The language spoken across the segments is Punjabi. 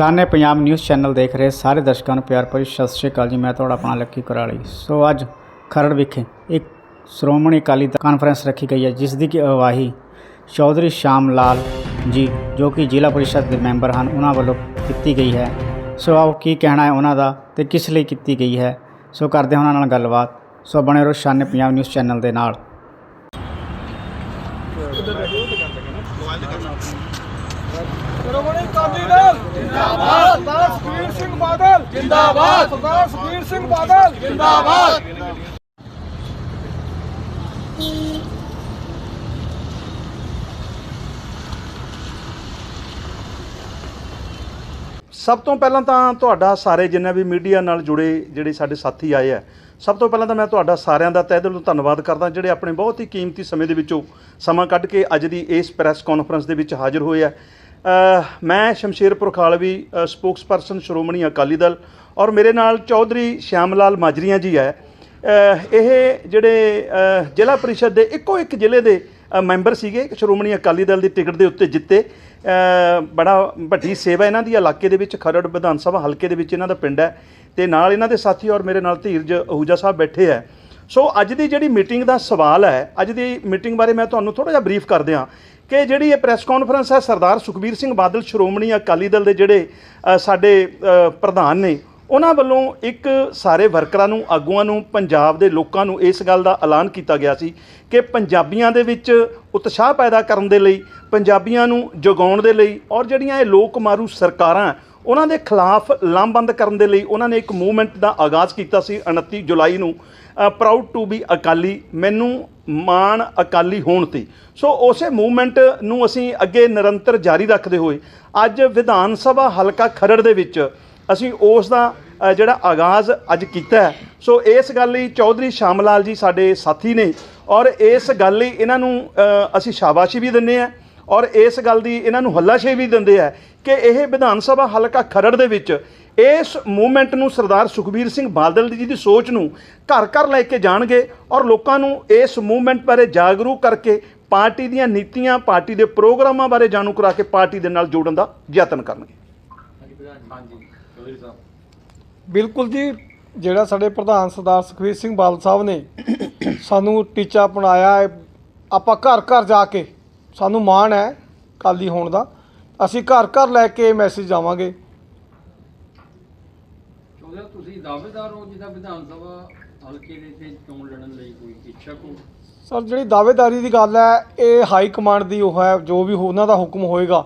ਸ਼ਾਨੇ ਪੰਜਾਬ ਨਿਊਜ਼ ਚੈਨਲ ਦੇਖ ਰਹੇ ਸਾਰੇ ਦਰਸ਼ਕਾਂ ਨੂੰ ਪਿਆਰ ਭਰੀ ਸਤਿ ਸ਼੍ਰੀ ਅਕਾਲ ਜੀ। ਮੈਂ ਤੁਹਾਡਾ ਆਪਣਾ ਲੱਕੀ ਕੁਰਾਲੀ। ਸੋ ਅੱਜ ਖਰੜ ਵਿਖੇ ਇੱਕ ਸ਼੍ਰੋਮਣੀ ਅਕਾਲੀ ਦਲ ਕਾਨਫਰੰਸ ਰੱਖੀ ਗਈ ਹੈ ਜਿਸ ਦੀ ਕਿ ਅਗਵਾਈ ਚੌਧਰੀ ਸ਼ਾਮ ਲਾਲ ਜੀ, ਜੋ ਕਿ ਜ਼ਿਲ੍ਹਾ ਪਰਿਸ਼ਦ ਦੇ ਮੈਂਬਰ ਹਨ, ਉਹਨਾਂ ਵੱਲੋਂ ਕੀਤੀ ਗਈ ਹੈ। ਸੋ ਆਓ ਕੀ ਕਹਿਣਾ ਹੈ ਉਹਨਾਂ ਦਾ ਤੇ ਕਿਸ ਲਈ ਕੀਤੀ ਗਈ ਹੈ। ਸੋ ਕਰਦੇ ਹਾਂ ਉਹਨਾਂ ਨਾਲ ਗੱਲਬਾਤ। ਸੋ ਬਣੇ ਰਹੋ ਸ਼ਾਨੇ ਪੰਜਾਬ ਨਿਊਜ਼ ਚੈਨਲ ਦੇ ਨਾਲ। ਸ਼੍ਰੋਮਣੀ ਅਕਾਲੀ ਦਲ। ਜਿੰਦਾਬਾਦ। ਸਰਦਾਰ ਸੁਖਬੀਰ ਸਿੰਘ ਬਾਦਲ। ਜਿੰਦਾਬਾਦ। ਸਰਦਾਰ ਸੁਖਬੀਰ ਸਿੰਘ ਬਾਦਲ। ਜਿੰਦਾਬਾਦ। ਸਭ ਤੋਂ ਪਹਿਲਾਂ ਤਾਂ ਤੁਹਾਡਾ ਸਾਰੇ ਜਿੰਨੇ ਵੀ ਮੀਡੀਆ ਨਾਲ ਜੁੜੇ ਜਿਹੜੇ ਸਾਡੇ ਸਾਥੀ ਆਏ ਆ ਸਭ ਤੋਂ ਪਹਿਲਾਂ ਤਾਂ ਮੈਂ ਤੁਹਾਡਾ ਸਾਰਿਆਂ ਦਾ ਤਹਿ ਦਿਲੋਂ ਧੰਨਵਾਦ ਕਰਦਾ ਜਿਹੜੇ ਆਪਣੇ ਬਹੁਤ ਹੀ ਕੀਮਤੀ ਸਮੇਂ ਦੇ ਵਿੱਚੋਂ ਸਮਾਂ ਕੱਢ ਕੇ ਅੱਜ ਦੀ ਇਸ ਪ੍ਰੈਸ ਕਾਨਫਰੰਸ ਦੇ ਵਿੱਚ ਹਾਜ਼ਰ ਹੋਏ ਆ। ਮੈਂ ਸ਼ਮਸ਼ੇਰਪੁਰ ਖਾਲਵੀ ਸਪੋਕਸਪਰਸਨ ਸ਼੍ਰੋਮਣੀ ਅਕਾਲੀ ਦਲ ਔਰ ਮੇਰੇ ਨਾਲ ਚੌਧਰੀ ਸ਼ਿਆਮ ਲਾਲ ਮਾਜਰੀਆਂ ਜੀ ਹੈ। ਇਹ ਜਿਹੜੇ ਜ਼ਿਲ੍ਹਾ ਪਰਿਸ਼ਦ ਦੇ ਇੱਕੋ ਇੱਕ ਜ਼ਿਲ੍ਹੇ ਦੇ ਮੈਂਬਰ ਸੀਗੇ ਸ਼੍ਰੋਮਣੀ ਅਕਾਲੀ ਦਲ ਦੀ ਟਿਕਟ ਦੇ ਉੱਤੇ ਜਿੱਤੇ। ਬੜਾ ਵੱਡੀ ਸੇਵਾ ਇਹਨਾਂ ਦੀ, ਇਲਾਕੇ ਦੇ ਵਿੱਚ ਖਰੜ ਵਿਧਾਨ ਸਭਾ ਹਲਕੇ ਦੇ ਵਿੱਚ ਇਹਨਾਂ ਦਾ ਪਿੰਡ ਹੈ ਤੇ ਨਾਲ ਇਹਨਾਂ ਦੇ ਸਾਥੀ ਔਰ ਮੇਰੇ ਨਾਲ ਧੀਰਜ ਅਹੂਜਾ ਸਾਹਿਬ ਬੈਠੇ ਹੈ। ਸੋ ਅੱਜ ਦੀ ਜਿਹੜੀ ਮੀਟਿੰਗ ਦਾ ਸਵਾਲ ਹੈ, ਅੱਜ ਦੀ ਮੀਟਿੰਗ ਬਾਰੇ ਮੈਂ ਤੁਹਾਨੂੰ ਥੋੜਾ ਜਿਹਾ ਬਰੀਫ ਕਰ ਦਿਆਂ। ਕਿ ਜਿਹੜੀ ਇਹ ਪ੍ਰੈਸ ਕਾਨਫਰੰਸ ਹੈ ਸਰਦਾਰ ਸੁਖਬੀਰ ਸਿੰਘ ਬਾਦਲ, ਸ਼੍ਰੋਮਣੀ ਅਕਾਲੀ ਦਲ ਦੇ ਜਿਹੜੇ ਸਾਡੇ ਪ੍ਰਧਾਨ ਨੇ, ਉਹਨਾਂ ਵੱਲੋਂ ਇੱਕ ਸਾਰੇ ਵਰਕਰਾਂ ਨੂੰ, ਆਗੂਆਂ ਨੂੰ, ਪੰਜਾਬ ਦੇ ਲੋਕਾਂ ਨੂੰ ਇਸ ਗੱਲ ਦਾ ਐਲਾਨ ਕੀਤਾ ਗਿਆ ਸੀ ਕਿ ਪੰਜਾਬੀਆਂ ਦੇ ਵਿੱਚ ਉਤਸ਼ਾਹ ਪੈਦਾ ਕਰਨ ਦੇ ਲਈ, ਪੰਜਾਬੀਆਂ ਨੂੰ ਜਗਾਉਣ ਦੇ ਲਈ ਔਰ ਜਿਹੜੀਆਂ ਇਹ ਲੋਕ ਮਾਰੂ ਸਰਕਾਰਾਂ ਉਹਨਾਂ ਦੇ ਖਿਲਾਫ ਲਾਮਬੰਦ ਕਰਨ ਦੇ ਲਈ ਉਹਨਾਂ ਨੇ ਇੱਕ ਮੂਵਮੈਂਟ ਦਾ ਆਗਾਜ਼ ਕੀਤਾ ਸੀ 29 ਜੁਲਾਈ ਨੂੰ ਪ੍ਰਾਊਡ ਟੂ ਬੀ ਅਕਾਲੀ, ਮੈਨੂੰ ਮਾਣ ਅਕਾਲੀ ਹੋਣ ਤੇ। ਸੋ ਉਸੇ ਮੂਵਮੈਂਟ ਨੂੰ ਅਸੀਂ ਅੱਗੇ ਨਿਰੰਤਰ ਜਾਰੀ ਰੱਖਦੇ ਹੋਏ, ਅੱਜ ਵਿਧਾਨ ਸਭਾ ਹਲਕਾ ਖਰੜ ਦੇ ਵਿੱਚ ਅਸੀਂ ਉਸ ਦਾ ਜਿਹੜਾ ਆਗਾਜ਼ ਅੱਜ ਕੀਤਾ ਸੋ ਇਸ ਗੱਲ ਲਈ ਚੌਧਰੀ ਸ਼ਾਮ ਲਾਲ ਜੀ ਸਾਡੇ ਸਾਥੀ ਨੇ ਔਰ ਇਸ ਗੱਲ ਲਈ ਇਹਨਾਂ ਨੂੰ ਅਸੀਂ ਸ਼ਾਬਾਸ਼ੀ ਵੀ ਦਿੰਦੇ ਹਾਂ। ਔਰ ਇਸ ਗੱਲ ਦੀ ਇਹਨਾਂ ਨੂੰ ਹੱਲਾਸ਼ੇਰੀ ਵੀ ਦਿੰਦੇ ਆ ਕਿ ਇਹ ਵਿਧਾਨ ਸਭਾ ਹਲਕਾ ਖਰੜ ਦੇ ਵਿੱਚ ਇਸ ਮੂਵਮੈਂਟ ਨੂੰ ਸਰਦਾਰ ਸੁਖਬੀਰ ਸਿੰਘ ਬਾਦਲ ਜੀ ਦੀ ਸੋਚ ਨੂੰ ਘਰ ਘਰ ਲੈ ਕੇ ਜਾਣਗੇ ਔਰ ਲੋਕਾਂ ਨੂੰ ਇਸ ਮੂਵਮੈਂਟ ਬਾਰੇ ਜਾਗਰੂਕ ਕਰਕੇ ਪਾਰਟੀ ਦੀਆਂ ਨੀਤੀਆਂ ਪਾਰਟੀ ਦੇ ਪ੍ਰੋਗਰਾਮਾਂ ਬਾਰੇ ਜਾਣੂ ਕਰਾ ਕੇ ਪਾਰਟੀ ਦੇ ਨਾਲ ਜੋੜਨ ਦਾ ਯਤਨ ਕਰਨਗੇ। ਬਿਲਕੁਲ ਜੀ ਜਿਹੜਾ ਸਾਡੇ ਪ੍ਰਧਾਨ ਸਰਦਾਰ ਸੁਖਬੀਰ ਸਿੰਘ ਬਾਦਲ ਸਾਹਿਬ ਨੇ ਸਾਨੂੰ ਟੀਚਾ ਅਪਣਾਇਆ ਆਪਾਂ ਘਰ ਘਰ ਜਾ ਕੇ ਸਾਨੂੰ ਮਾਣ ਹੈ ਕਾਲੀ ਹੋਣ ਦਾ। ਅਸੀਂ ਘਰ ਘਰ ਲੈ ਕੇ ਮੈਸੇਜ ਜਾਵਾਂਗੇ। ਚੌਧਰੀ ਤੁਸੀਂ ਦਾਅਵੇਦਾਰ ਹੋ ਜਿਹਦਾ ਵਿਧਾਨ ਸਭਾ ਹਲਕੇ ਦੇ ਤੇ ਚੋਣ ਲੜਨ ਲਈ ਕੋਈ ਇੱਛਕ ਹੋ ਸਰ ਜਿਹੜੀ ਦਾਅਵੇਦਾਰੀ ਦੀ ਗੱਲ ਹੈ ਇਹ ਹਾਈ ਕਮਾਂਡ ਦੀ ਉਹ ਹੈ ਜੋ ਵੀ ਉਹਨਾਂ ਦਾ ਹੁਕਮ ਹੋਏਗਾ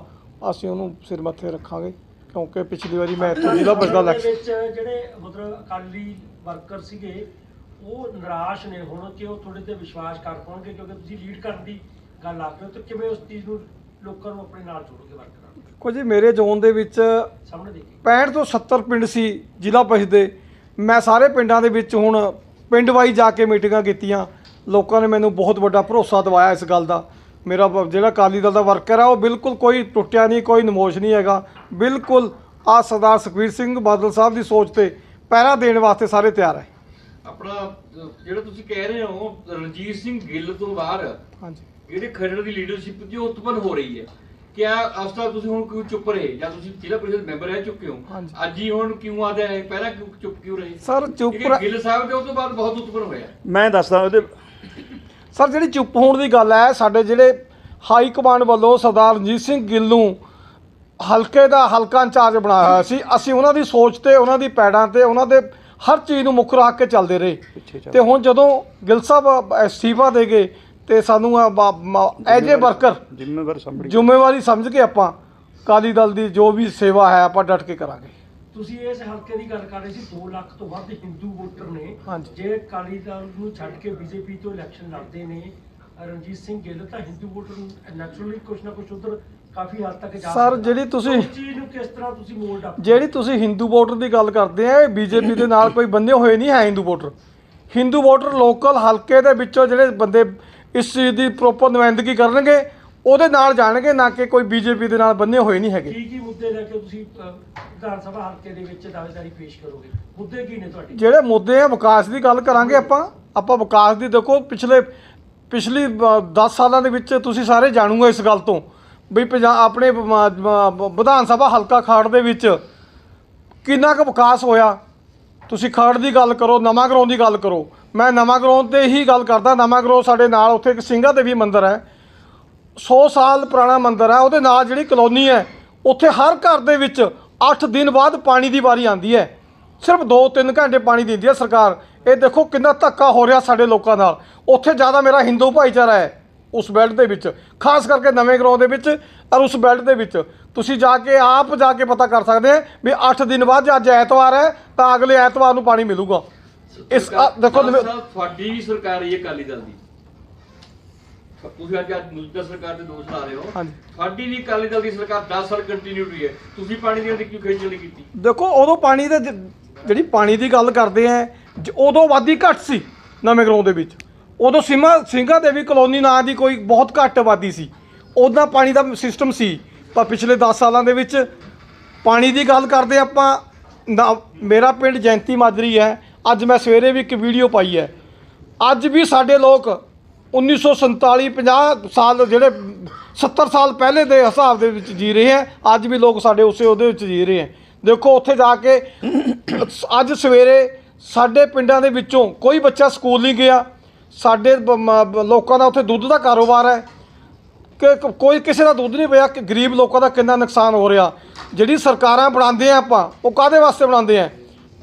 ਅਸੀਂ ਉਹਨੂੰ ਸਿਰ ਮੱਥੇ ਰੱਖਾਂਗੇ ਕਿਉਂਕਿ ਪਿਛਲੀ ਵਾਰੀ ਮੈਂ ਇੱਥੋਂ ਜ਼ਿਲ੍ਹਾ ਬਸਦਾ ਦੇ ਇਲੈਕਸ਼ਨ ਵਿੱਚ ਜਿਹੜੇ ਮਤਲਬ ਅਕਾਲੀ ਵਰਕਰ ਸੀਗੇ ਉਹ ਨਿਰਾਸ਼ ਨੇ ਹੁਣ ਕਿ ਉਹ ਤੁਹਾਡੇ ਤੇ ਵਿਸ਼ਵਾਸ ਕਰ ਪਾਉਣਗੇ ਕਿਉਂਕਿ ਤੁਸੀਂ ਲੀਡ ਕਰਨ ਦੀ ਗੱਲ ਆ ਕੇ ਤੇ ਕਿਵੇਂ ਉਸ ਚੀਜ਼ ਨੂੰ ਲੋਕਾਂ ਨੂੰ ਆਪਣੇ ਨਾਲ ਜੋੜੋਗੇ ਵਰਕਰਾਂ ਨੂੰ ਦੇਖੋ ਜੀ ਮੇਰੇ ਜ਼ੋਨ ਦੇ ਵਿੱਚ ਸਾਹਮਣੇ ਦੇਖੀ। 65 ਤੋਂ 70 ਪਿੰਡ ਸੀ ਜ਼ਿਲ੍ਹਾ ਪਰਿਸ਼ਦ ਦੇ। ਮੈਂ ਸਾਰੇ ਪਿੰਡਾਂ ਦੇ ਵਿੱਚ ਹੁਣ ਪਿੰਡ ਵਾਈ ਜਾ ਕੇ ਮੀਟਿੰਗਾਂ ਕੀਤੀਆਂ। ਲੋਕਾਂ ਨੇ ਮੈਨੂੰ ਬਹੁਤ ਵੱਡਾ ਭਰੋਸਾ ਦਿਵਾਇਆ ਇਸ ਗੱਲ ਦਾ। ਮੇਰਾ ਬ- ਜਿਹੜਾ ਅਕਾਲੀ ਦਲ ਦਾ ਵਰਕਰ ਆ ਉਹ ਬਿਲਕੁਲ ਕੋਈ ਟੁੱਟਿਆ ਨਹੀਂ ਕੋਈ ਨਮੋਸ਼ ਨਹੀਂ ਹੈਗਾ। ਬਿਲਕੁਲ ਆ ਸਰਦਾਰ ਸੁਖਬੀਰ ਸਿੰਘ ਬਾਦਲ ਸਾਹਿਬ ਦੀ ਸੋਚ ਤੇ ਪਹਿਰਾ ਦੇਣ ਵਾਸਤੇ ਸਾਰੇ ਤਿਆਰ ਹੈ ਆਪਣਾ ਅਹ, ਜਿਹੜਾ ਤੁਸੀਂ ਕਹਿ ਰਹੇ ਹੋ ਰਣਜੀਤ ਸਿੰਘ ਗਿੱਲ ਤੋਂ ਬਾਹਰ ਹਾਂਜੀ। ਜਿਹੜੇ ਖਰੜ ਦੀ ਲੀਡਰਸ਼ਿਪ ਜੋ ਉਤਪਨ ਹੋ ਰਹੀ ਹੈ ਕਿਆ ਅਸਤਾ ਤੁਸੀਂ ਹੁਣ ਕਿਉਂ ਚੁੱਪ ਰਹੇ? ਜਾਂ ਤੁਸੀਂ ਜ਼ਿਲ੍ਹਾ ਪਰਿਸ਼ਦ ਮੈਂਬਰ ਰਹਿ ਚੁੱਕੇ ਹੋ? ਹਾਂਜੀ। ਅੱਜ ਹੀ ਹੁਣ ਕਿਉਂ ਆਦਾ ਹੈ ਪਹਿਲਾਂ ਕਿਉਂ ਚੁੱਪ ਕਿਉਂ ਰਹੇ? ਸਰ ਚੁੱਪ ਕਿਉਂਕਿ ਗਿੱਲ ਸਾਹਿਬ ਦੇ ਉਸ ਤੋਂ ਬਾਅਦ ਬਹੁਤ ਉਤਪਨ ਹੋਇਆ। ਮੈਂ ਦੱਸਦਾ ਉਹਦੇ ਸਰ ਜਿਹੜੀ ਚੁੱਪ ਹੋਣ ਦੀ ਗੱਲ ਹੈ ਸਾਡੇ ਜਿਹੜੇ ਹਾਈ ਕਮਾਂਡ ਵੱਲੋਂ ਸਰਦਾਰ ਰਣਜੀਤ ਸਿੰਘ ਗਿੱਲ ਨੂੰ ਹਲਕੇ ਦਾ ਹਲਕਾ ਇੰਚਾਰਜ ਬਣਾਇਆ ਹੋਇਆ ਸੀ ਅਸੀਂ ਉਹਨਾਂ ਦੀ ਸੋਚ ਤੇ ਉਹਨਾਂ ਦੀ ਪੈੜਾਂ ਤੇ ਉਹਨਾਂ ਦੇ ਹਰ ਚੀਜ਼ ਨੂੰ ਮੁੱਖ ਰੱਖ ਕੇ ਚੱਲਦੇ ਰਹੇ। ਤੇ ਹੁਣ ਜਦੋਂ ਗਿੱਲ ਸਾਹਿਬ ਅਸਤੀਫਾ ਦੇ ਗਏ ਤੇ ਸਾਨੂੰ ਐਜ ਏ ਵਰਕਰ ਜ਼ਿੰਮੇਵਾਰ ਸੰਭੜੀ ਜ਼ਿੰਮੇਵਾਰੀ ਸਮਝ ਕੇ ਆਪਾਂ ਅਕਾਲੀ ਦਲ ਦੀ ਜੋ ਵੀ ਸੇਵਾ ਹੈ ਆਪਾਂ ਡਟ ਕੇ ਕਰਾਂਗੇ। ਤੁਸੀਂ ਇਸ ਹਲਕੇ ਦੀ ਗੱਲ ਕਰ ਰਹੇ ਸੀ 2 ਲੱਖ ਤੋਂ ਵੱਧ ਹਿੰਦੂ ਵੋਟਰ ਨੇ। ਜੇ ਅਕਾਲੀ ਦਲ ਨੂੰ ਛੱਡ ਕੇ ਬੀਜੇਪੀ ਤੋਂ ਇਲੈਕਸ਼ਨ ਲੜਦੇ ਨੇ ਰਣਜੀਤ ਸਿੰਘ ਗਿੱਲ ਤਾਂ ਹਿੰਦੂ ਵੋਟਰ ਨੈਚੁਰਲੀ ਕੁਛ ਨਾ ਕੁਛ ਉਧਰ ਕਾਫੀ ਹੱਦ ਤੱਕ ਜਾ ਸਰ। ਜਿਹੜੀ ਤੁਸੀਂ- ਚੀਜ਼ ਨੂੰ ਕਿਸ ਤਰ੍ਹਾਂ ਤੁਸੀਂ ਮੋਲਡ ਅਪ ਜਿਹੜੀ ਤੁਸੀਂ ਹਿੰਦੂ ਵੋਟਰ ਦੀ ਗੱਲ ਕਰਦੇ ਆ ਇਹ ਬੀਜੇਪੀ ਦੇ ਨਾਲ ਕੋਈ ਬੰਦੇ ਹੋਏ ਨਹੀਂ ਹੈ Hindu voter. Hindu voter local ਹਲਕੇ ਦੇ ਵਿੱਚੋਂ ਜਿਹੜੇ ਬੰਦੇ ਇਸ ਚੀਜ਼ ਦੀ ਪ੍ਰੋਪਰ ਨੁਮਾਇੰਦਗੀ ਕਰਨਗੇ ਉਹਦੇ ਨਾਲ ਜਾਣਗੇ ਨਾ ਕਿ ਕੋਈ ਬੀਜੇਪੀ ਦੇ ਨਾਲ ਬੰਨੇ ਹੋਏ ਨਹੀਂ ਹੈਗੇ। ਕੀ ਕੀ ਮੁੱਦੇ ਲੈ ਕੇ ਤੁਸੀਂ ਅਹ, ਵਿਧਾਨ ਸਭਾ ਹਲਕੇ ਦੇ ਵਿੱਚ ਦਾਅਵੇਦਾਰੀ ਪੇਸ਼ ਕਰੋਗੇ? ਮੁੱਦੇ ਕੀ ਨੇ ਤੁਹਾਡੇ? ਜਿਹੜੇ ਮੁੱਦੇ ਆ ਵਿਕਾਸ ਦੀ ਗੱਲ ਕਰਾਂਗੇ ਆਪਾਂ। ਆਪਾਂ ਵਿਕਾਸ ਦੀ ਦੇਖੋ ਪਿਛਲੇ ਪਿਛਲੀ 10 ਸਾਲਾਂ ਦੇ ਵਿੱਚ ਤੁਸੀਂ ਸਾਰੇ ਜਾਣੂਗੇ ਇਸ ਗੱਲ ਤੋਂ। ਵੀ ਪੰਜਾਬ ਆਪਣੇ ਵਿਧਾਨ ਸਭਾ ਹਲਕਾ ਖਾੜ ਦੇ ਵਿੱਚ ਕਿੰਨਾ ਕੁ ਵਿਕਾਸ ਹੋਇਆ। ਤੁਸੀਂ ਖਾੜ ਦੀ ਗੱਲ ਕਰੋ ਨਵਾਂ ਗਰਾਉਂ ਦੀ ਗੱਲ ਕਰੋ। ਮੈਂ ਨਵਾਂ ਗਰਾਉਂ ਤੇ ਹੀ ਗੱਲ ਕਰਦਾ, ਨਵਾਂ ਗਰਾਉਂ ਸਾਡੇ ਨਾਲ, ਉੱਥੇ ਇੱਕ ਸਿੰਘਾ ਦੇਵੀ ਮੰਦਿਰ ਹੈ। 100 ਸਾਲ ਪੁਰਾਣਾ ਮੰਦਿਰ ਹੈ, ਉਹਦੇ ਨਾਲ ਜਿਹੜੀ ਕਲੋਨੀ ਹੈ, ਉੱਥੇ ਹਰ ਘਰ ਦੇ ਵਿੱਚ 8 ਦਿਨ ਬਾਅਦ ਪਾਣੀ ਦੀ ਵਾਰੀ ਆਉਂਦੀ ਹੈ। ਸਿਰਫ 2-3 ਘੰਟੇ ਪਾਣੀ ਦਿੰਦੀ ਹੈ ਸਰਕਾਰ। ਇਹ ਦੇਖੋ ਕਿੰਨਾ ਧੱਕਾ ਹੋ ਰਿਹਾ ਸਾਡੇ ਲੋਕਾਂ ਨਾਲ। ਉੱਥੇ ਜ਼ਿਆਦਾ ਮੇਰਾ ਹਿੰਦੂ ਭਾਈਚਾਰਾ ਹੈ, ਉਸ ਬੈਲਟ ਦੇ ਵਿੱਚ। ਖਾਸ ਕਰਕੇ ਨਵੇਂ ਗਰਾਉਂ ਦੇ ਵਿੱਚ ਔਰ ਉਸ ਬੈਲਟ ਦੇ ਵਿੱਚ। ਤੁਸੀਂ ਜਾ ਕੇ, ਆਪ ਜਾ ਕੇ ਪਤਾ ਕਰ ਸਕਦੇ ਆ ਵੀ 8 ਦਿਨ ਬਾਅਦ ਜੇ ਅੱਜ ਐਤਵਾਰ ਹੈ, ਤਾਂ ਅਗਲੇ ਐਤਵਾਰ ਨੂੰ ਪਾਣੀ ਮਿਲੂਗਾ। ਇਸ ਆ, ਦੇਖੋ ਤੁਹਾਡੀ ਵੀ ਸਰਕਾਰ ਹੀ ਅਕਾਲੀ ਦਲ ਦੀ। ਤੁਸੀਂ ਅੱਜ ਮੌਜੂਦਾ ਸਰਕਾਰ ਤੇ ਦੋਸ਼ ਲਾ ਰਹੇ ਹੋ। ਤੁਹਾਡੀ ਵੀ ਅਕਾਲੀ ਦਲ ਦੀ ਸਰਕਾਰ 10 ਸਾਲ ਕੰਟੀਨਿਊ ਰਹੀ ਹੈ। ਤੁਸੀਂ ਪਾਣੀ ਦੀ ਕਿਉਂ ਖੇਚਲ ਨਹੀਂ ਕੀਤੀ। ਦੇਖੋ ਉਦੋਂ ਪਾਣੀ ਦੇ ਜਿਹੜੀ ਪਾਣੀ ਦੀ ਗੱਲ ਕਰਦੇ ਆ ਉਦੋਂ ਆਬਾਦੀ ਘੱਟ ਸੀ ਨਵੇਂ ਗਰਾਉਂ ਦੇ ਵਿੱਚ। ਉਦੋਂ ਸੀਮਾ ਸਿੰਘਾਂ ਦੇਵੀ ਕਲੋਨੀ ਨਾਂ ਦੀ ਕੋਈ ਬਹੁਤ ਘੱਟ ਆਬਾਦੀ ਸੀ। ਉਹਦਾ ਪਾਣੀ ਦਾ ਸਿਸਟਮ ਸੀ। ਪਰ ਪਿਛਲੇ 10 ਸਾਲਾਂ ਦੇ ਵਿੱਚ ਪਾਣੀ ਦੀ ਗੱਲ ਕਰਦੇ ਆਪਾਂ ਮੇਰਾ ਪਿੰਡ ਜੈਂਤੀ ਮਾਜਰੀ ਹੈ। ਅੱਜ ਮੈਂ ਸਵੇਰੇ ਵੀ ਇੱਕ ਵੀਡੀਓ ਪਾਈ ਹੈ। ਅੱਜ ਵੀ ਸਾਡੇ ਲੋਕ 1947 50 ਸਾਲ ਜਿਹੜੇ 70 ਸਾਲ ਪਹਿਲੇ ਦੇ ਹਿਸਾਬ ਦੇ ਵਿੱਚ ਜੀ ਰਹੇ ਹੈ, ਅੱਜ ਵੀ ਲੋਕ ਸਾਡੇ ਉਸੇ ਉਹਦੇ ਵਿੱਚ ਜੀ ਰਹੇ ਹੈ। ਦੇਖੋ, ਉੱਥੇ ਜਾ ਕੇ ਅੱਜ ਸਵੇਰੇ ਸਾਡੇ ਪਿੰਡਾਂ ਦੇ ਵਿੱਚੋਂ ਕੋਈ ਬੱਚਾ ਸਕੂਲ ਨਹੀਂ ਗਿਆ। ਸਾਡੇ ਲੋਕਾਂ ਦਾ ਉੱਥੇ ਦੁੱਧ ਦਾ ਕਾਰੋਬਾਰ ਹੈ। ਕਿ ਕੋਈ ਕਿਸੇ ਦਾ ਦੁੱਧ ਨਹੀਂ ਪਿਆ, ਕਿ ਗਰੀਬ ਲੋਕਾਂ ਦਾ ਕਿੰਨਾ ਨੁਕਸਾਨ ਹੋ ਰਿਹਾ। ਜਿਹੜੀ ਸਰਕਾਰਾਂ ਬਣਾਉਂਦੇ ਆ ਆਪਾਂ, ਉਹ ਕਾਦੇ ਵਾਸਤੇ ਬਣਾਉਂਦੇ ਆ?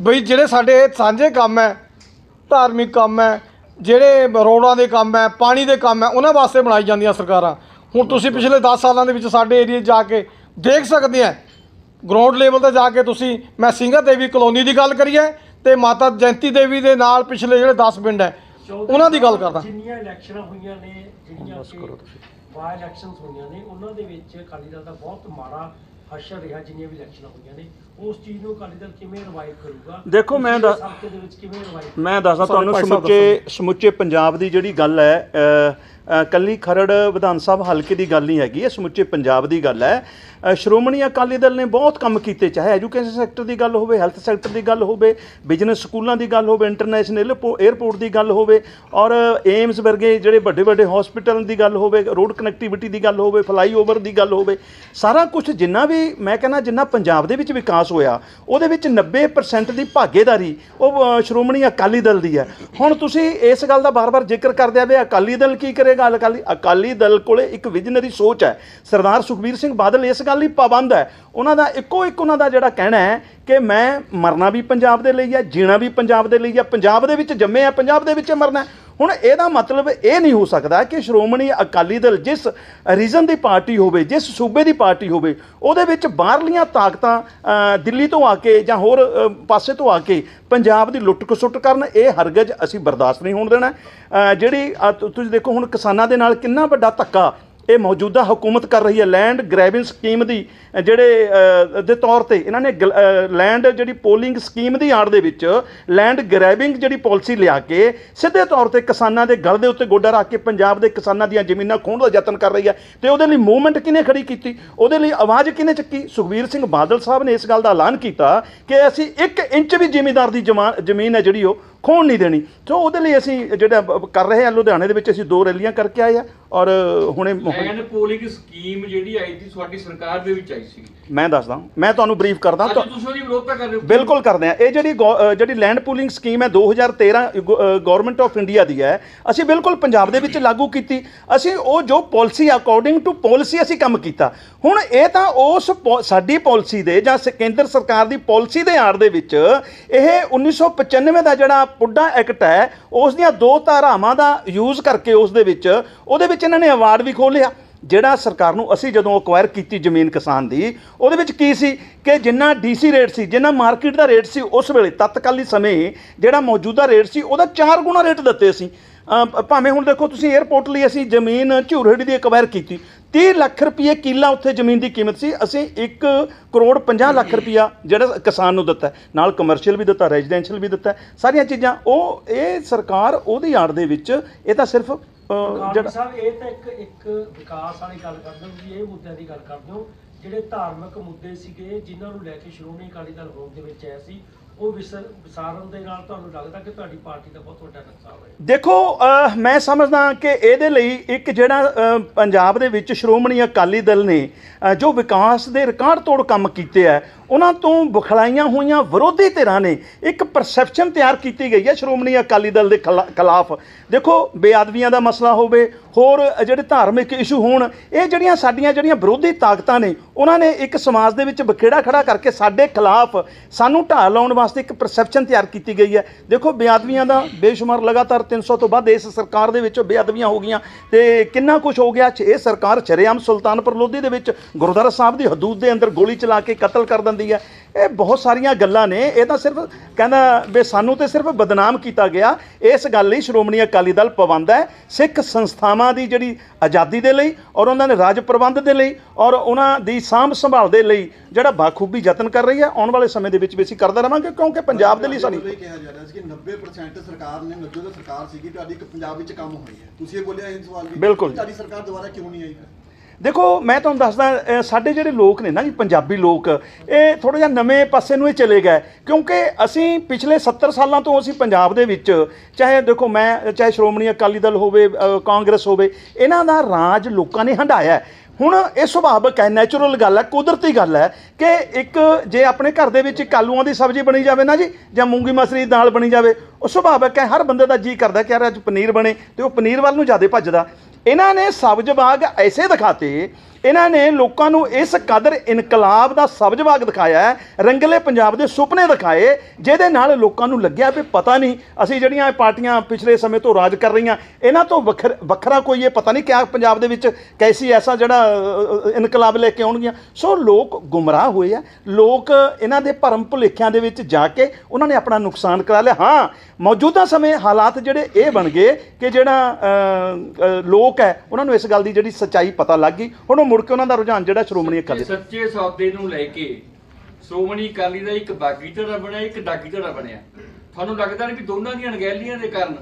ਬਈ ਜਿਹੜੇ ਸਾਡੇ ਸਾਂਝੇ ਕੰਮ ਹੈ ਧਾਰਮਿਕ ਕੰਮ ਹੈ ਜਿਹੜੇ ਰੋਡਾਂ ਦੇ ਕੰਮ ਹੈ ਪਾਣੀ ਦੇ ਕੰਮ ਹੈ ਉਹਨਾਂ ਵਾਸਤੇ ਬਣਾਈ ਜਾਂਦੀਆਂ ਸਰਕਾਰਾਂ। ਹੁਣ ਤੁਸੀਂ ਪਿਛਲੇ 10 ਸਾਲਾਂ ਦੇ ਵਿੱਚ ਸਾਡੇ ਏਰੀਏ ਜਾ ਕੇ ਦੇਖ ਸਕਦੇ ਆ ਗਰਾਊਂਡ ਲੈਵਲ ਤੇ ਜਾ ਕੇ ਤੁਸੀਂ ਮੈਂ ਸਿੰਘਾ ਦੇਵੀ ਕਲੋਨੀ ਦੀ ਗੱਲ ਕਰੀਏ ਤੇ ਮਾਤਾ ਜੈਂਤੀ ਦੇਵੀ ਦੇ ਨਾਲ ਪਿਛਲੇ ਜਿਹੜੇ 10 ਪਿੰਡ ਹੈ ਉਹਨਾਂ ਦੀ ਗੱਲ ਕਰਦਾ। ਜਿੰਨੀਆਂ ਇਲੈਕਸ਼ਨਾਂ ਹੋਈਆਂ ਨੇ ਜਿਹੜੀਆਂ ਬਾਈ ਇਲੈਕਸ਼ਨਸ ਹੋਈਆਂ ਨੇ ਉਹਨਾਂ ਦੇ ਵਿੱਚ ਅਕਾਲੀ ਦਲ ਦਾ ਬਹੁਤ ਮਾੜਾ ਹਸ਼ਰ ਰਿਹਾ ਜਿੰਨੀਆਂ ਵੀ ਇਲੈਕਸ਼ਨਾਂ ਹੋਈਆਂ ਨੇ। ਉਸ ਚੀਜ਼ ਨੂੰ ਅਕਾਲੀ ਦਲ ਕਿਵੇਂ ਰਿਵਾਈਵ ਕਰੂਗਾ? ਦੇਖੋ, ਮੈਂ ਦੱਸ- ਹਫ਼ਤੇ ਦੇ ਵਿੱਚ ਕਿਵੇਂ ਰਿਵਾਈਵ ਮੈਂ ਦੱਸਦਾ ਤੁਹਾਨੂੰ ਸਮੁੱਚੇ ਸਮੁੱਚੇ ਪੰਜਾਬ ਦੀ ਜਿਹੜੀ ਗੱਲ ਹੈ ਕੱਲੀ ਖਰੜ ਵਿਧਾਨ ਸਭਾ ਹਲਕੇ ਦੀ ਗੱਲ ਨਹੀਂ ਹੈਗੀ ਇਹ ਸਮੁੱਚੇ ਪੰਜਾਬ ਦੀ ਗੱਲ ਹੈ। ਸ਼੍ਰੋਮਣੀ ਅਕਾਲੀ ਦਲ ਨੇ ਬਹੁਤ ਕੰਮ ਕੀਤੇ ਚਾਹੇ ਐਜੂਕੇਸ਼ਨ ਸੈਕਟਰ ਦੀ ਗੱਲ ਹੋਵੇ ਹੈਲਥ ਸੈਕਟਰ ਦੀ ਗੱਲ ਹੋਵੇ ਬਿਜ਼ਨਸ ਸਕੂਲਾਂ ਦੀ ਗੱਲ ਹੋਵੇ ਇੰਟਰਨੈਸ਼ਨਲ 에ਅਰਪੋਰਟ ਦੀ ਗੱਲ ਹੋਵੇ ਔਰ ਏਮਸ ਵਰਗੇ ਜਿਹੜੇ ਵੱਡੇ ਵੱਡੇ ਹਸਪੀਟਲ ਦੀ ਗੱਲ ਹੋਵੇ ਰੋਡ ਕਨੈਕਟੀਵਿਟੀ ਦੀ ਗੱਲ ਹੋਵੇ ਫਲਾਈਓਵਰ ਦੀ ਗੱਲ ਹੋਵੇ ਸਾਰਾ ਕੁਝ ਜਿੰਨਾ ਵੀ ਮੈਂ ਕਹਿੰਦਾ ਜਿੰਨਾ ਪੰਜਾਬ ਦੇ ਵਿੱਚ ਵਿਕਾਸ ਹੋਇਆ। ਉਹਦੇ ਵਿੱਚ 90% ਦੀ ਭਾਗੀਦਾਰੀ, ਉਹ ਸ਼੍ਰੋਮਣੀ ਅਕਾਲੀ ਦਲ ਦੀ ਹੈ। ਹੁਣ ਤੁਸੀਂ ਇਸ ਗੱਲ ਦਾ ਬਾਰ-ਬਾਰ ਜ਼ਿਕਰ ਕਰਦੇ ਆ ਵੀ ਅਕਾਲੀ ਦਲ ਕੀ ਕਰੇਗਾ ਅਕਾਲੀ ਅਕਾਲੀ ਦਲ ਕੋਲੇ ਇੱਕ ਵਿਜ਼ਨਰੀ ਸੋਚ ਹੈ। ਸਰਦਾਰ ਸੁਖਬੀਰ ਸਿੰਘ ਬਾਦਲ ਇਸ ਗੱਲ ਲਈ ਪਾਬੰਦ ਹੈ। ਉਹਨਾਂ ਦਾ ਇੱਕੋ ਇੱਕ ਉਹਨਾਂ ਦਾ ਜਿਹੜਾ ਕਹਿਣਾ ਹੈ ਕਿ ਮੈਂ ਮਰਨਾ ਵੀ ਪੰਜਾਬ ਦੇ ਲਈ ਹੈ, ਜੀਣਾ ਵੀ ਪੰਜਾਬ ਦੇ ਲਈ ਹੈ। ਪੰਜਾਬ ਦੇ ਵਿੱਚ ਜੰਮੇ ਆ ਪੰਜਾਬ ਦੇ ਵਿੱਚ ਮਰਨਾ ਹੁਣ ਇਹਦਾ ਮਤਲਬ ਇਹ ਨਹੀਂ ਹੋ ਸਕਦਾ ਕਿ ਸ਼੍ਰੋਮਣੀ ਅਕਾਲੀ ਦਲ ਜਿਸ ਰੀਜਨ ਦੀ ਪਾਰਟੀ ਹੋਵੇ ਜਿਸ ਸੂਬੇ ਦੀ ਪਾਰਟੀ ਹੋਵੇ ਉਹਦੇ ਵਿੱਚ ਬਾਹਰਲੀਆਂ ਤਾਕਤਾਂ ਦਿੱਲੀ ਤੋਂ ਆ ਕੇ ਜਾਂ ਹੋਰ ਪਾਸੇ ਤੋਂ ਆ ਕੇ ਪੰਜਾਬ ਦੀ ਲੁੱਟ ਖਸੁੱਟ ਕਰਨ ਇਹ ਹਰਗਜ਼ ਅਸੀਂ ਬਰਦਾਸ਼ਤ ਨਹੀਂ ਹੋਣ ਦੇਣਾ। ਜਿਹੜੀ ਅ, ਤੁਸੀਂ ਦੇਖੋ ਹੁਣ ਕਿਸਾਨਾਂ ਦੇ ਨਾਲ ਕਿੰਨਾ ਵੱਡਾ ਧੱਕਾ ਇਹ ਮੌਜੂਦਾ ਹਕੂਮਤ ਕਰ ਰਹੀ ਹੈ ਲੈਂਡ ਗ੍ਰੈਬਿੰਗ ਸਕੀਮ ਦੀ ਜਿਹੜੇ ਦੇ ਤੌਰ ਤੇ ਇਹਨਾਂ ਨੇ ਲੈਂਡ ਜਿਹੜੀ ਪੋਲਿੰਗ ਸਕੀਮ ਦੀ ਆੜ ਦੇ ਵਿੱਚ ਲੈਂਡ ਗ੍ਰੈਬਿੰਗ ਜਿਹੜੀ ਪਾਲਿਸੀ ਲਿਆ ਕੇ ਸਿੱਧੇ ਤੌਰ ਤੇ ਕਿਸਾਨਾਂ ਦੇ ਗਲ ਦੇ ਉੱਤੇ ਗੋਡਾ ਰੱਖ ਕੇ ਪੰਜਾਬ ਦੇ ਕਿਸਾਨਾਂ ਦੀਆਂ ਜ਼ਮੀਨਾਂ ਖੋਹਣ ਦਾ ਯਤਨ ਕਰ ਰਹੀ ਹੈ ਤੇ ਉਹਦੇ ਲਈ ਮੂਵਮੈਂਟ ਕਿਹਨੇ ਖੜੀ ਕੀਤੀ? ਉਹਦੇ ਲਈ ਆਵਾਜ਼ ਕਿਹਨੇ ਚੱਕੀ? ਸੁਖਬੀਰ ਸਿੰਘ ਬਾਦਲ ਸਾਹਿਬ ਨੇ ਇਸ ਗੱਲ ਦਾ ਐਲਾਨ ਕੀਤਾ ਕਿ ਅਸੀਂ 1 ਇੰਚ ਵੀ ਜ਼ਿਮੀਂਦਾਰ ਦੀ ਜਮਾ- ਜ਼ਮੀਨ ਹੈ ਜਿਹੜੀ ਉਹ ਖੋਣ ਨਹੀਂ ਦੇਣੀ। ਸੋ ਉਹਦੇ ਲਈ ਅਸੀਂ ਜਿਹੜਾ ਕਰ ਰਹੇ ਹਾਂ ਲੁਧਿਆਣੇ ਦੇ ਵਿੱਚ ਅਸੀਂ ਦੋ ਰੈਲੀਆਂ ਕਰਕੇ ਆਏ ਆ ਔਰ ਹੁਣੇ ਲੈਂਡ ਪੋਲਿੰਗ ਸਕੀਮ ਜਿਹੜੀ ਆਈ ਸੀ ਤੁਹਾਡੀ ਸਰਕਾਰ ਦੇ ਵਿੱਚ ਆਈ ਸੀ। ਮੈਂ ਦੱਸਦਾ ਮੈਂ ਤੁਹਾਨੂੰ ਬਰੀਫ ਕਰਦਾ ਤੁਸੀਂ ਉਹਦੀ ਵਿਰੋਧਤਾ ਕਰ ਰਹੇ ਹੋ। ਬਿਲਕੁਲ ਕਰਦੇ ਆ ਇਹ ਜਿਹੜੀ ਜਿਹੜੀ ਲੈਂਡ ਪੂਲਿੰਗ ਸਕੀਮ ਹੈ 2013 ਗਵਰਨਮੈਂਟ ਆਫ ਇੰਡੀਆ ਦੀ ਹੈ। ਅਸੀਂ ਬਿਲਕੁਲ ਪੰਜਾਬ ਦੇ ਵਿੱਚ ਲਾਗੂ ਕੀਤੀ। ਅਸੀਂ ਉਹ ਜੋ ਪਾਲਿਸੀ ਅਕੋਰਡਿੰਗ ਟੂ ਪਾਲਿਸੀ ਅਸੀਂ ਕੰਮ ਕੀਤਾ। ਹੁਣ ਇਹ ਤਾਂ ਉਸ ਸਾਡੀ ਪਾਲਿਸੀ ਦੇ ਜਾਂ ਕੇਂਦਰ ਸਰਕਾਰ ਦੀ ਪਾਲਿਸੀ ਦੇ ਆੜ ਦੇ ਵਿੱਚ ਇਹ 1995 ਦਾ ਜਿਹੜਾ ਪੁੱਡਾ ਐਕਟ ਹੈ, ਉਸ ਦੀਆਂ ਦੋ ਧਾਰਾਵਾਂ ਦਾ ਯੂਜ਼ ਕਰਕੇ ਉਸ ਦੇ ਵਿੱਚ, ਉਹਦੇ ਵਿੱਚ ਇਹਨਾਂ ਨੇ ਅਵਾਰਡ ਵੀ ਖੋਲ੍ਹਿਆ। ਜਿਹੜਾ ਸਰਕਾਰ ਨੂੰ ਅਸੀਂ ਜਦੋਂ ਅਕਵਾਇਰ ਕੀਤੀ ਜ਼ਮੀਨ ਕਿਸਾਨ ਦੀ, ਉਹਦੇ ਵਿੱਚ ਕੀ ਸੀ ਕਿ ਜਿੰਨਾ ਡੀਸੀ ਰੇਟ ਸੀ, ਜਿੰਨਾ ਮਾਰਕੀਟ ਦਾ ਰੇਟ ਸੀ, ਉਸ ਵੇਲੇ ਤਤਕਾਲੀ ਸਮੇਂ ਜਿਹੜਾ ਮੌਜੂਦਾ ਰੇਟ ਸੀ, ਉਹਦਾ 4 ਗੁਣਾ ਰੇਟ ਦਿੱਤੇ ਸੀ। ਭਾਵੇਂ ਹੁਣ ਦੇਖੋ ਤੁਸੀਂ 에ਅਰਪੋਰਟ ਲਈ ਅਸੀਂ ਜ਼ਮੀਨ ਝੂਰੇੜੀ ਦੀ ਅਕਵਾਇਰ ਕੀਤੀ 30 ਲੱਖ ਰੁਪਏ ਕਿੱਲਾ ਉੱਥੇ ਜ਼ਮੀਨ ਦੀ ਕੀਮਤ ਸੀ ਅਸੀਂ 1 ਕਰੋੜ 50 ਲੱਖ ਰੁਪਇਆ ਜਿਹੜਾ ਕਿਸਾਨ ਨੂੰ ਦਿੱਤਾ। ਨਾਲ ਕਮਰਸ਼ੀਅਲ ਵੀ ਦਿੱਤਾ ਰੈਜ਼ੀਡੈਂਸ਼ੀਅਲ ਵੀ ਦਿੱਤਾ। ਸਾਰੀਆਂ ਚੀਜ਼ਾਂ ਉਹ ਇਹ ਸਰਕਾਰ ਉਹਦੀ ਆੜ ਦੇ ਵਿੱਚ ਇਹ ਤਾਂ ਸਿਰਫ ਜਿਹੜਾ ਸਾਹਿਬ ਇਹ ਤਾਂ ਇੱਕ ਇੱਕ ਵਿਕਾਸ ਵਾਲੀ ਗੱਲ ਕਰਦੇ ਹੋ ਜੀ ਇਹ ਮੁੱਦਿਆਂ ਦੀ ਗੱਲ ਕਰਦੇ ਹੋ ਜਿਹੜੇ ਧਾਰਮਿਕ ਮੁੱਦੇ ਸੀਗੇ ਜਿਨ੍ਹਾਂ ਨੂੰ ਲੈ ਕੇ ਸ਼੍ਰੋਮਣੀ ਅਕਾਲੀ ਦਲ ਹੋਂਦ ਦੇ ਵਿੱਚ ਆਇਆ ਸੀ ਉਹ ਵਿਸਾਰਨ ਦੇ ਨਾਲ ਤੁਹਾਨੂੰ ਲੱਗਦਾ ਕਿ ਤੁਹਾਡੀ ਪਾਰਟੀ ਦਾ ਬਹੁਤ ਵੱਡਾ ਨੁਕਸਾਨ ਹੋਇਆ? ਦੇਖੋ ਅਹ, ਮੈਂ ਸਮਝਦਾ ਕਿ ਇਹਦੇ ਲਈ ਇੱਕ ਜਿਹੜਾ ਪੰਜਾਬ ਦੇ ਵਿੱਚ ਸ਼੍ਰੋਮਣੀ ਅਕਾਲੀ ਦਲ ਨੇ ਜੋ ਵਿਕਾਸ ਦੇ ਰਿਕਾਰਡ ਤੋੜ ਕੰਮ ਕੀਤੇ ਆ ਉਹਨਾਂ ਤੋਂ ਬੁਖਲਾਈਆਂ ਹੋਈਆਂ ਵਿਰੋਧੀ ਧਿਰਾਂ ਨੇ ਇੱਕ ਪਰਸੈਪਸ਼ਨ ਤਿਆਰ ਕੀਤੀ ਗਈ ਹੈ ਸ਼੍ਰੋਮਣੀ ਅਕਾਲੀ ਦਲ ਦੇ ਖਿਲਾ- ਖਿਲਾਫ। ਦੇਖੋ, ਬੇਅਦਬੀਆਂ ਦਾ ਮਸਲਾ ਹੋਵੇ, ਹੋਰ ਜਿਹੜੇ ਧਾਰਮਿਕ ਇਸ਼ੂ ਹੋਣ, ਇਹ ਜਿਹੜੀਆਂ ਸਾਡੀਆਂ ਜਿਹੜੀਆਂ ਵਿਰੋਧੀ ਤਾਕਤਾਂ ਨੇ, ਉਹਨਾਂ ਨੇ ਇੱਕ ਸਮਾਜ ਦੇ ਵਿੱਚ ਬਖੇੜਾ ਖੜਾ ਕਰਕੇ ਸਾਡੇ ਖਿਲਾਫ ਸਾਨੂੰ ਢਾਹ ਲਾਉਣ ਵਾਸਤੇ ਇੱਕ ਪਰਸੈਪਸ਼ਨ ਤਿਆਰ ਕੀਤੀ ਗਈ ਹੈ। ਦੇਖੋ, ਬੇਅਦਬੀਆਂ ਦਾ ਬੇਸ਼ੁਮਾਰ ਲਗਾਤਾਰ 300 ਤੋਂ ਵੱਧ ਇਸ ਸਰਕਾਰ ਦੇ ਵਿੱਚ ਬੇਅਦਬੀਆਂ ਹੋ ਗਈਆਂ ਤੇ ਕਿੰਨਾ ਕੁਝ ਹੋ ਗਿਆ। ਇਹ ਸਰਕਾਰ ਚਰੇਆਮ ਸੁਲਤਾਨਪੁਰ ਲੋਧੀ ਦੇ ਵਿੱਚ ਗੁਰਦੁਆਰਾ ਸਾਹਿਬ ਦੀ ਹਦੂਦ ਦੇ ਅੰਦਰ ਗੋਲੀ ਚਲਾ ਕੇ ਕਤਲ ਕਰ ਦਿੰਦੀ ਹੈ। ਇਹ ਬਹੁਤ ਸਾਰੀਆਂ ਗੱਲਾਂ ਨੇ। ਇਹ ਤਾਂ ਸਿਰਫ ਕਹਿੰਦਾ ਵੀ ਸਾਨੂੰ ਤੇ ਸਿਰਫ ਬਦਨਾਮ ਕੀਤਾ ਗਿਆ। ਇਸ ਗੱਲ ਲਈ ਸ਼੍ਰੋਮਣੀ ਅਕਾਲੀ ਦਲ ਪਾਬੰਦ ਹੈ। ਸਿੱਖ ਸੰਸਥਾਵਾਂ ਦੀ ਜਿਹੜੀ ਆਜ਼ਾਦੀ ਦੇ ਲਈ ਔਰ ਉਹਨਾਂ ਦੇ ਰਾਜ ਪ੍ਰਬੰਧ ਦੇ ਲਈ ਔਰ ਉਹਨਾਂ ਦੀ ਸਾਂਭ ਸੰਭਾਲ ਦੇ ਲਈ ਜਿਹੜਾ ਬਾਖੂਬੀ ਯਤਨ ਕਰ ਰਹੀ ਹੈ ਆਉਣ ਵਾਲੇ ਸਮੇਂ ਦੇ ਵਿੱਚ ਵੀ ਅਸੀਂ ਕਰਦੇ ਰਵਾਂਗੇ ਕਿਉਂਕਿ ਪੰਜਾਬ ਦੇ ਲਈ ਸਾਡੀ ਕਿਹਾ ਜਾ ਰਿਹਾ ਸੀ ਕਿ 90% ਸਰਕਾਰ ਨੇ 90 ਤੋਂ ਸਰਕਾਰ ਸੀਗੀ ਤੁਹਾਡੀ ਇੱਕ ਪੰਜਾਬ ਵਿੱਚ ਕੰਮ ਹੋਈ ਹੈ। ਤੁਸੀਂ ਇਹ ਬੋਲਿਆ ਇਹ ਸਵਾਲ ਵੀ। ਬਿਲਕੁਲ। ਤੁਹਾਡੀ ਸਰਕਾਰ ਦੁਬਾਰਾ ਕਿਉਂ ਨਹੀਂ ਆਈ? ਦੇਖੋ, ਮੈਂ ਤੁਹਾਨੂੰ ਦੱਸਦਾ ਸਾਡੇ ਜਿਹੜੇ ਲੋਕ ਨੇ ਨਾ ਜੀ, ਪੰਜਾਬੀ ਲੋਕ, ਇਹ ਥੋੜਾ ਜਿਹਾ ਨਵੇਂ ਪਾਸੇ ਨੂੰ ਹੀ ਚਲੇ ਗਏ। ਕਿਉਂਕਿ ਅਸੀਂ ਪਿਛਲੇ 70 ਸਾਲਾਂ ਤੋਂ ਅਸੀਂ ਪੰਜਾਬ ਦੇ ਵਿੱਚ, ਚਾਹੇ ਦੇਖੋ ਮੈਂ, ਚਾਹੇ ਸ਼੍ਰੋਮਣੀ ਅਕਾਲੀ ਦਲ ਹੋਵੇ ਕਾਂਗਰਸ ਹੋਵੇ, ਇਹਨਾਂ ਦਾ ਰਾਜ ਲੋਕਾਂ ਨੇ ਹੰਢਾਇਆ ਹੁਣ ਇਹ ਸੁਭਾਵਿਕ ਹੈ ਨੈਚੁਰਲ ਗੱਲ ਹੈ, ਕੁਦਰਤੀ ਗੱਲ ਹੈ ਕਿ ਇੱਕ ਜੇ ਆਪਣੇ ਘਰ ਦੇ ਵਿੱਚ ਕਾਲੂਆਂ ਦੀ ਸਬਜ਼ੀ ਬਣੀ ਜਾਵੇ ਨਾ ਜੀ, ਜਾਂ ਮੂੰਗੀ ਮਸਰੀ ਦੀ ਦਾਲ ਬਣੀ ਜਾਵੇ, ਉਹ ਸੁਭਾਵਿਕ ਹੈ, ਹਰ ਬੰਦੇ ਦਾ ਜੀ ਕਰਦਾ ਕਿ ਯਾਰ ਅੱਜ ਪਨੀਰ ਬਣੇ, ਤੇ ਉਹ ਪਨੀਰ ਵੱਲ ਨੂੰ ਜ਼ਿਆਦਾ ਭੱਜਦਾ। ਇਹਨਾਂ ਨੇ ਸਬਜ਼ ਬਾਗ ਐਸੇ ਦਿਖਾਤੇ, ਇਹਨਾਂ ਨੇ ਲੋਕਾਂ ਨੂੰ ਇਸ ਕਦਰ ਇਨਕਲਾਬ ਦਾ ਸਬਜ਼ ਬਾਗ ਦਿਖਾਇਆ ਰੰਗਲੇ ਪੰਜਾਬ ਦੇ ਸੁਪਨੇ ਦਿਖਾਏ, ਜਿਹਦੇ ਨਾਲ ਲੋਕਾਂ ਨੂੰ ਲੱਗਿਆ ਵੀ ਪਤਾ ਨਹੀਂ, ਅਸੀਂ ਜਿਹੜੀਆਂ ਇਹ ਪਾਰਟੀਆਂ ਪਿਛਲੇ ਸਮੇਂ ਤੋਂ ਰਾਜ ਕਰ ਰਹੀਆਂ, ਇਹਨਾਂ ਤੋਂ ਵੱਖਰ ਵੱਖਰਾ ਕੋਈ ਇਹ ਪਤਾ ਨਹੀਂ ਕਿਆ ਪੰਜਾਬ ਦੇ ਵਿੱਚ ਕੈਸੀ ਐਸਾ ਜਿਹੜਾ ਇਨਕਲਾਬ ਲੈ ਕੇ ਆਉਣਗੀਆਂ। ਸੋ ਲੋਕ ਗੁੰਮਰਾਹ ਹੋਏ ਆ, ਲੋਕ ਇਹਨਾਂ ਦੇ ਭਰਮ ਭੁਲੇਖਿਆਂ ਦੇ ਵਿੱਚ ਜਾ ਕੇ ਉਹਨਾਂ ਨੇ ਆਪਣਾ ਨੁਕਸਾਨ ਕਰਾ ਲਿਆ। ਹਾਂ ਮੌਜੂਦਾ ਸਮੇਂ ਹਾਲਾਤ ਜਿਹੜੇ ਇਹ ਬਣ ਗਏ ਕਿ ਜਿਹੜਾ ਲੋਕ ਹੈ, ਉਹਨਾਂ ਨੂੰ ਇਸ ਗੱਲ ਦੀ ਜਿਹੜੀ ਸੱਚਾਈ ਪਤਾ ਲੱਗ ਗਈ। ਹੁਣ ਉਹ ਮੁੜ ਕੇ ਉਹਨਾਂ ਦਾ ਰੁਝਾਨ ਜਿਹੜਾ ਸ਼੍ਰੋਮਣੀ ਅਕਾਲੀ ਸੱਚੇ ਸੌਦੇ ਨੂੰ ਲੈ ਕੇ ਸ਼੍ਰੋਮਣੀ ਅਕਾਲੀ ਦਾ ਇੱਕ ਬਾਗੀ ਧੜਾ ਬਣਿਆ, ਇੱਕ ਡਾਗੀ ਧੜਾ ਬਣਿਆ। ਤੁਹਾਨੂੰ ਲੱਗਦਾ ਨਹੀਂ ਕਿ ਦੋਨਾਂ ਦੀਆਂ ਅਣਗਹਿਲੀਆਂ ਦੇ ਕਾਰਨ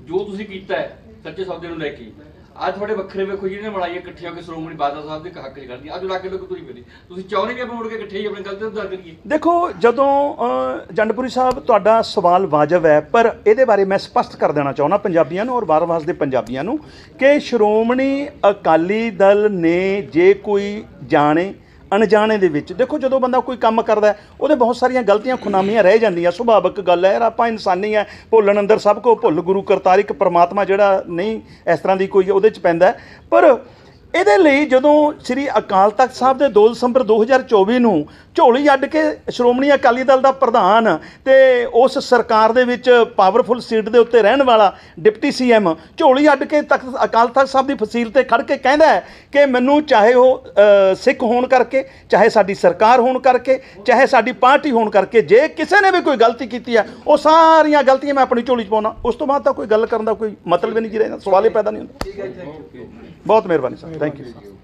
ਜੋ ਤੁਸੀਂ ਕੀਤਾ ਹੈ, ਸੱਚੇ ਸੌਦੇ ਨੂੰ ਲੈ ਕੇ? ਅੱਜ ਤੁਹਾਡੇ ਵੱਖਰੇ ਵੇਖੋ ਜਿਹਨੇ ਬਣਾਈ ਇਕੱਠੇ ਹੋ ਕੇ ਸ਼੍ਰੋਮਣੀ ਬਾਦਲ ਸਾਹਿਬ ਦੇ ਹੱਕ 'ਚ ਕਰਦੀ ਅੱਜ ਲੱਗੇ ਲੋਕ ਤੁਰੀ ਫਿਰਦੀ ਤੁਸੀਂ ਚਾਹੁੰਦੇ ਕਿ ਆਪਾਂ ਕੇ ਇਕੱਠੇ ਹੀ ਆਪਣੀ ਗਲਤੀ ਨੂੰ ਦਰ ਕਰੀਏ ਦੇਖੋ, ਜਦੋਂ ਜੰਡਪੁਰੀ ਸਾਹਿਬ, ਤੁਹਾਡਾ ਸਵਾਲ ਵਾਜਬ ਹੈ, ਪਰ ਇਹਦੇ ਬਾਰੇ ਮੈਂ ਸਪਸ਼ਟ ਕਰ ਦੇਣਾ ਚਾਹੁੰਦਾ ਪੰਜਾਬੀਆਂ ਨੂੰ ਔਰ ਬਾਰਵਾਸ ਦੇ ਪੰਜਾਬੀਆਂ ਨੂੰ ਕਿ ਸ਼੍ਰੋਮਣੀ ਅਕਾਲੀ ਦਲ ਨੇ ਜੇ ਕੋਈ ਜਾਣੇ ਅਣਜਾਣੇ ਦੇ ਵਿੱਚ। ਦੇਖੋ, ਜਦੋਂ ਬੰਦਾ ਕੋਈ ਕੰਮ ਕਰਦਾ ਉਹਦੇ ਬਹੁਤ ਸਾਰੀਆਂ ਗਲਤੀਆਂ, ਖੁਨਾਮੀਆਂ ਰਹਿ ਜਾਂਦੀਆਂ। ਸੁਭਾਵਿਕ ਗੱਲ ਹੈ ਯਾਰ ਆਪਾਂ ਇਨਸਾਨੀ ਹੈ, ਭੁੱਲਣ ਅੰਦਰ ਸਭ ਕੋ ਭੁੱਲ, ਗੁਰੂ ਕਰਤਾਰਿਕ ਪਰਮਾਤਮਾ ਜਿਹੜਾ ਨਹੀਂ ਇਸ ਤਰ੍ਹਾਂ ਦੀ ਕੋਈ ਉਹਦੇ ਚ ਪੈਂਦਾ ਪਰ ਇਹਦੇ ਲਈ ਜਦੋਂ ਸ੍ਰੀ ਅਕਾਲ ਤਖਤ ਸਾਹਿਬ ਦੇ 2 ਦਸੰਬਰ 2024 ਨੂੰ ਝੋਲੀ ਅੱਡ ਕੇ ਸ਼੍ਰੋਮਣੀ ਅਕਾਲੀ ਦਲ ਦਾ ਪ੍ਰਧਾਨ ਤੇ ਉਸ ਸਰਕਾਰ ਦੇ ਵਿੱਚ ਪਾਵਰਫੁਲ ਸੀਟ ਦੇ ਉੱਤੇ ਰਹਿਣ ਵਾਲਾ ਡਿਪਟੀ ਸੀਐਮ ਝੋਲੀ ਅੱਡ ਕੇ ਤਖਤ ਅਕਾਲ ਤਖਤ ਸਾਹਿਬ ਦੀ ਫਸੀਲ ਤੇ ਖੜ ਕੇ ਕਹਿੰਦਾ ਕਿ ਮੈਨੂੰ ਚਾਹੇ ਉਹ ਸਿੱਖ ਹੋਣ ਕਰਕੇ ਚਾਹੇ ਸਾਡੀ ਸਰਕਾਰ ਹੋਣ ਕਰਕੇ ਚਾਹੇ ਸਾਡੀ ਪਾਰਟੀ ਹੋਣ ਕਰਕੇ ਜੇ ਕਿਸੇ ਨੇ ਵੀ ਕੋਈ ਗਲਤੀ ਕੀਤੀ ਹੈ ਉਹ ਸਾਰੀਆਂ ਗਲਤੀਆਂ ਮੈਂ ਆਪਣੀ ਝੋਲੀ 'ਚ ਪਾਉਣਾ। ਉਸ ਤੋਂ ਬਾਅਦ ਤਾਂ ਕੋਈ ਗੱਲ ਕਰਨ ਦਾ ਕੋਈ ਮਤਲਬ ਹੀ ਨਹੀਂ ਜੀ ਰਹਿੰਦਾ ਸਵਾਲ ਹੀ ਪੈਦਾ ਨਹੀਂ ਹੁੰਦਾ। ਬਹੁਤ ਮਿਹਰਬਾਨੀ ਸਰ। Thank you.